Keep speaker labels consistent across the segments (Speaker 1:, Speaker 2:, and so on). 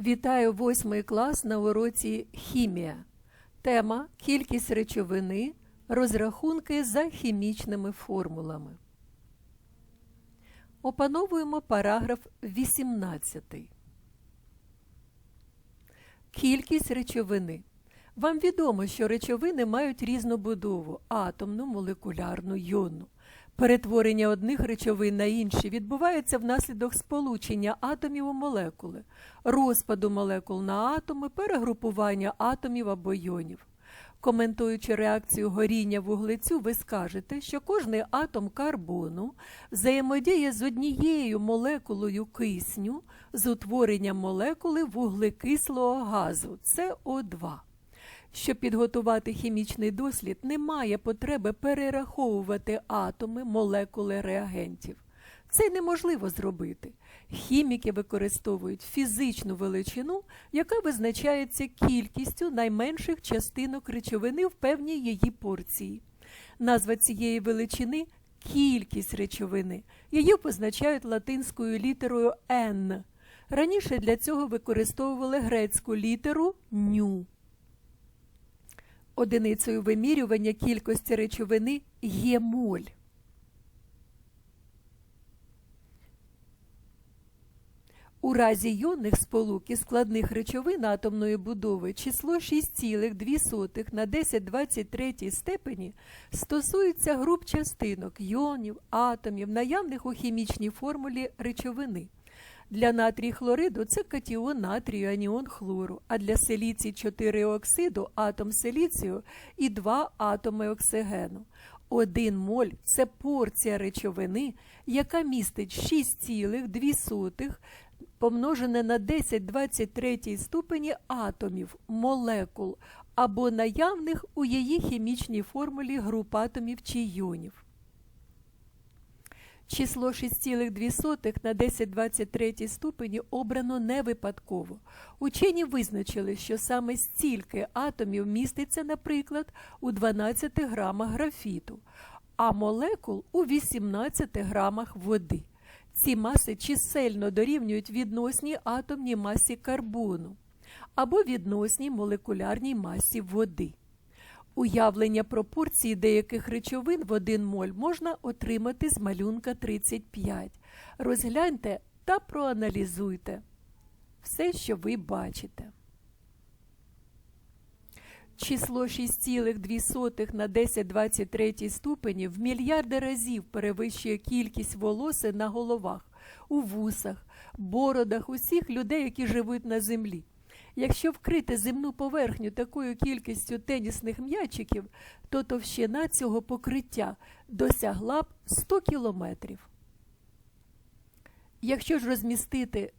Speaker 1: Вітаю восьмий клас на уроці Хімія. Тема Кількість речовини. Розрахунки за хімічними формулами. Опановуємо параграф 18. Кількість речовини. Вам відомо, що речовини мають різну будову атомну, молекулярну, йонну. Перетворення одних речовин на інші відбувається внаслідок сполучення атомів у молекули, розпаду молекул на атоми, перегрупування атомів або йонів. Коментуючи реакцію горіння вуглецю, ви скажете, що кожний атом карбону взаємодіє з однією молекулою кисню з утворенням молекули вуглекислого газу СО2. Щоб підготувати хімічний дослід, немає потреби перераховувати атоми, молекули реагентів. Це неможливо зробити. Хіміки використовують фізичну величину, яка визначається кількістю найменших частинок речовини в певній її порції. Назва цієї величини кількість речовини. Її позначають латинською літерою N. Раніше для цього використовували грецьку літеру ню. Одиницею вимірювання кількості речовини є моль. У разі йонних сполук і складних речовин атомної будови число 6,2 на 1023 степені стосується груп частинок йонів, атомів, наявних у хімічній формулі речовини. Для натрій хлориду це катіон натрію, аніон хлору, а для селіцій 4 оксиду атом селіцію і 2 атоми оксигену. Один моль це порція речовини, яка містить 6,2 помножене на 10-23 ступені атомів, молекул або наявних у її хімічній формулі груп атомів чи йонів. Число 6,2 на 1023 ступені обрано не випадково. Учені визначили, що саме стільки атомів міститься, наприклад, у 12 грамах графіту, а молекул у 18 грамах води. Ці маси чисельно дорівнюють відносній атомній масі карбону або відносній молекулярній масі води. Уявлення пропорції деяких речовин в 1 моль можна отримати з малюнка 35. Розгляньте та проаналізуйте все, що ви бачите. Число 6,2 на 1023 ступені в мільярди разів перевищує кількість волоси на головах, у вусах, бородах усіх людей, які живуть на землі. Якщо вкрити земну поверхню такою кількістю тенісних м'ячиків, то товщина цього покриття досягла б 100 кілометрів. Якщо ж розмістити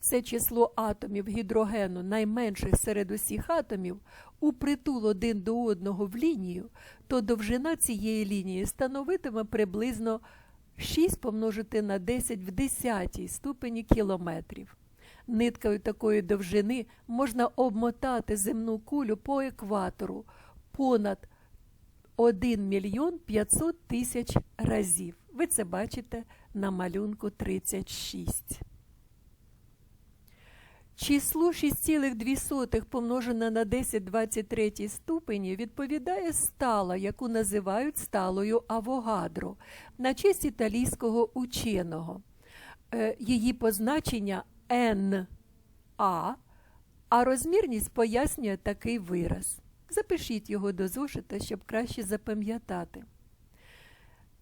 Speaker 1: це число атомів гідрогену найменших серед усіх атомів у притул один до одного в лінію, то довжина цієї лінії становитиме приблизно 6 помножити на 10 в 10 ступені кілометрів. Ниткою такої довжини можна обмотати земну кулю по екватору понад 1 мільйон 500 тисяч разів. Ви це бачите на малюнку 36. Число 6,2 помножене на 1023 ступені відповідає стала, яку називають сталою Авогадро, на честь італійського ученого. Її позначення НА, а розмірність пояснює такий вираз. Запишіть його до зошита, щоб краще запам'ятати.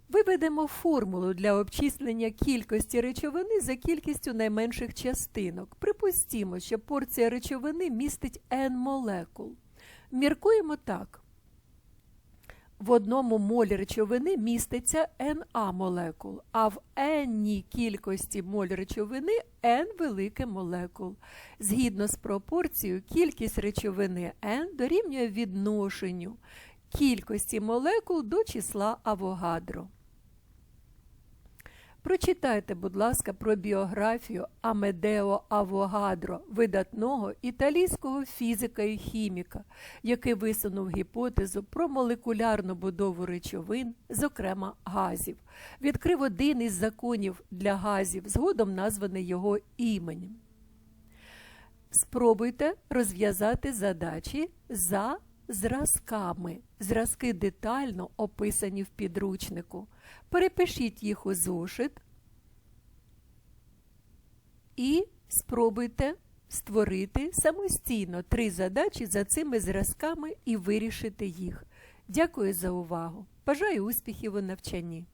Speaker 1: Виведемо формулу для обчислення кількості речовини за кількістю найменших частинок. Припустімо, що порція речовини містить N молекул. Міркуємо так. В одному молі речовини міститься NA молекул, а в n кількості моль речовини N велике молекул. Згідно з пропорцією, кількість речовини N дорівнює відношенню кількості молекул до числа Авогадро. Прочитайте, будь ласка, про біографію Амедео Авогадро, видатного італійського фізика і хіміка, який висунув гіпотезу про молекулярну будову речовин, зокрема газів, відкрив один із законів для газів, згодом названий його іменем. Спробуйте розв'язати задачі за зразками. Зразки детально описані в підручнику. Перепишіть їх у зошит і спробуйте створити самостійно три задачі за цими зразками і вирішити їх. Дякую за увагу. Бажаю успіхів у навчанні.